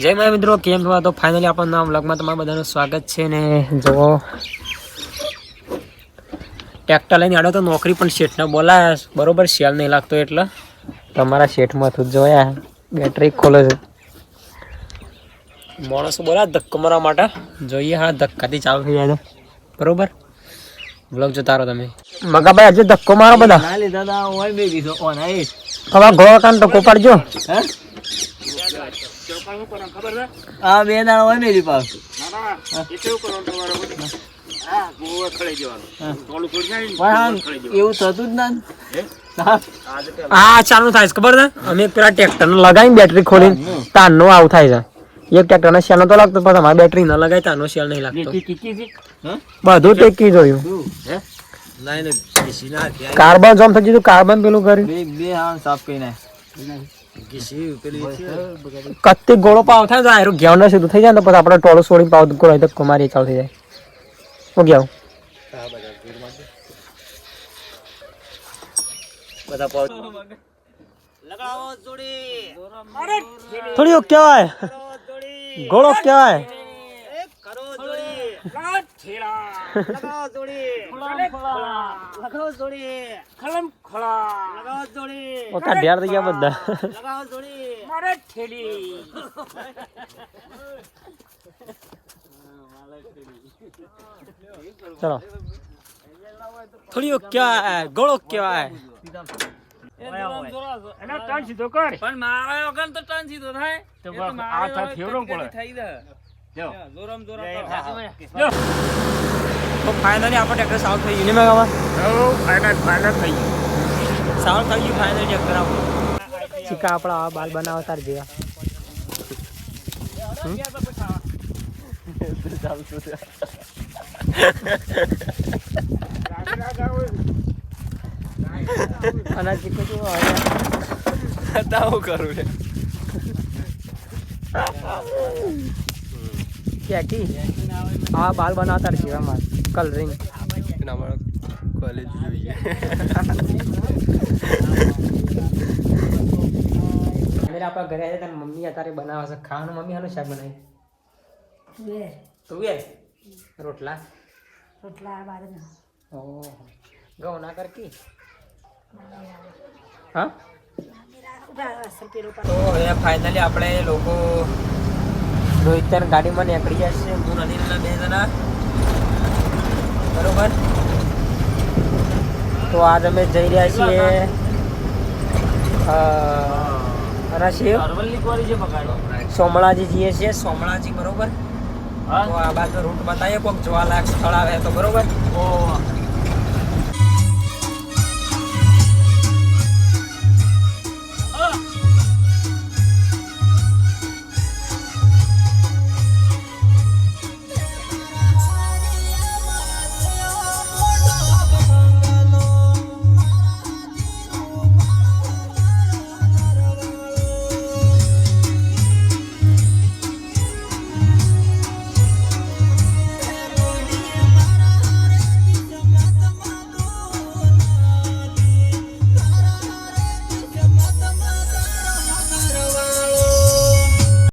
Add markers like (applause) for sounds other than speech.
જય માય મિત્રો કેમ છો? તો ફાઇનલી આપણના નામ વ્લોગમાં તમારા બધાનું સ્વાગત છે ને જો ટ્રેક્ટર લઈને આડો તો નોકરી પણ શેઠને બોલાયા બરોબર શેલ નહીં લાગતો એટલે. તમારા શેઠમાં તું જોયા બેટરી ખોલે છે. માણસો બોલા ધક્કો મારવા માટે. જોઈએ હા ધક્કાથી ચાલુ થઈ જાય બરોબર? વ્લોગ જોતા રહો તમે. મગાભાઈ આજે ધક્કો મારો બધા. ના લીધા તા બે હે બે દાડા હોય મેરી પાસ. પણ એવું થતું જ ના હા ચાલુ થાય છે ખબર છે? અમે પેલા ટ્રેક્ટર લગાવીને બેટરી ખોલીને તારનો આવું થાય છે. એક ટ્રેક્ટર ને શેલ નતો લાગતો પણ અમારે બેટરી ન લગાવી તારનો શેલ નહીં લાગતો. બધું ટેકી જોયું. કાર્બન જોમ થઈ ગયું કાર્બન પેલું કર્યું. બે બે હા સાફ કરી નાખ કત્તી ગોળો પાવ થાય તો આયરું ઘેવ ને સીધું થઈ જાય ને તો પછી આપણે ટોળો છોડી પાવ ગોળો તો કુમારી ચાલુ થઈ જાય હું ઘેવ બધા પાવ થોડી કહેવાય ગોળો કહેવાય ઓકા ઢેર થઈ ગયા બધા. ચલો. થોડીઓ કહેવાય ગોળો કહેવાય. પણ મારા વગર તો ટન સીધો થાય. તો બસ આ થાય ફેવરો પડે. થઈ જાય. જો. જોરમ જોરમ તો ફાઇનલી આપણે ટ્રેક્ટર સાઉથ થઈ ગયું ને મેગામાં ફાઇનલ ફાઇનલ થઈ ગયું. સાઉથ થઈ ગયું ફાઇનલી ચેક કરાવો. ચીકા આપણા આવા બાલ બનાવો તાર જેવા અને ચીકો કેવો આવે? તાવું કરું ક્યાંકી આવા બાલ બનાવતા જેવા માર કલરિંગ કોલેજ (laughs) જોઈએ આપણા ઘરે આવ્યા તારી મમ્મી અત્યારે બનાવે છે. ખાવાનું મમ્મી હાનું શાક બનાવી તુવેર. રોટલા? રોટલા બારના ઓ ઘઉં ના કર કી હા? તો હવે ફાઇનલી આપણે લોકો રોહિતર ગાડીમાં નીકળી જશે. છે હું નદીના બે જણા. બરોબર? તો આજ અમે જઈ રહ્યા છીએ શિવ? સોમળાજી જઈએ છીએ સોમળાજી બરોબર? તો આ બાજુ રૂટ બતાવીએ કોઈક જોવાલાયક સ્થળ આવે તો બરોબર? ઓ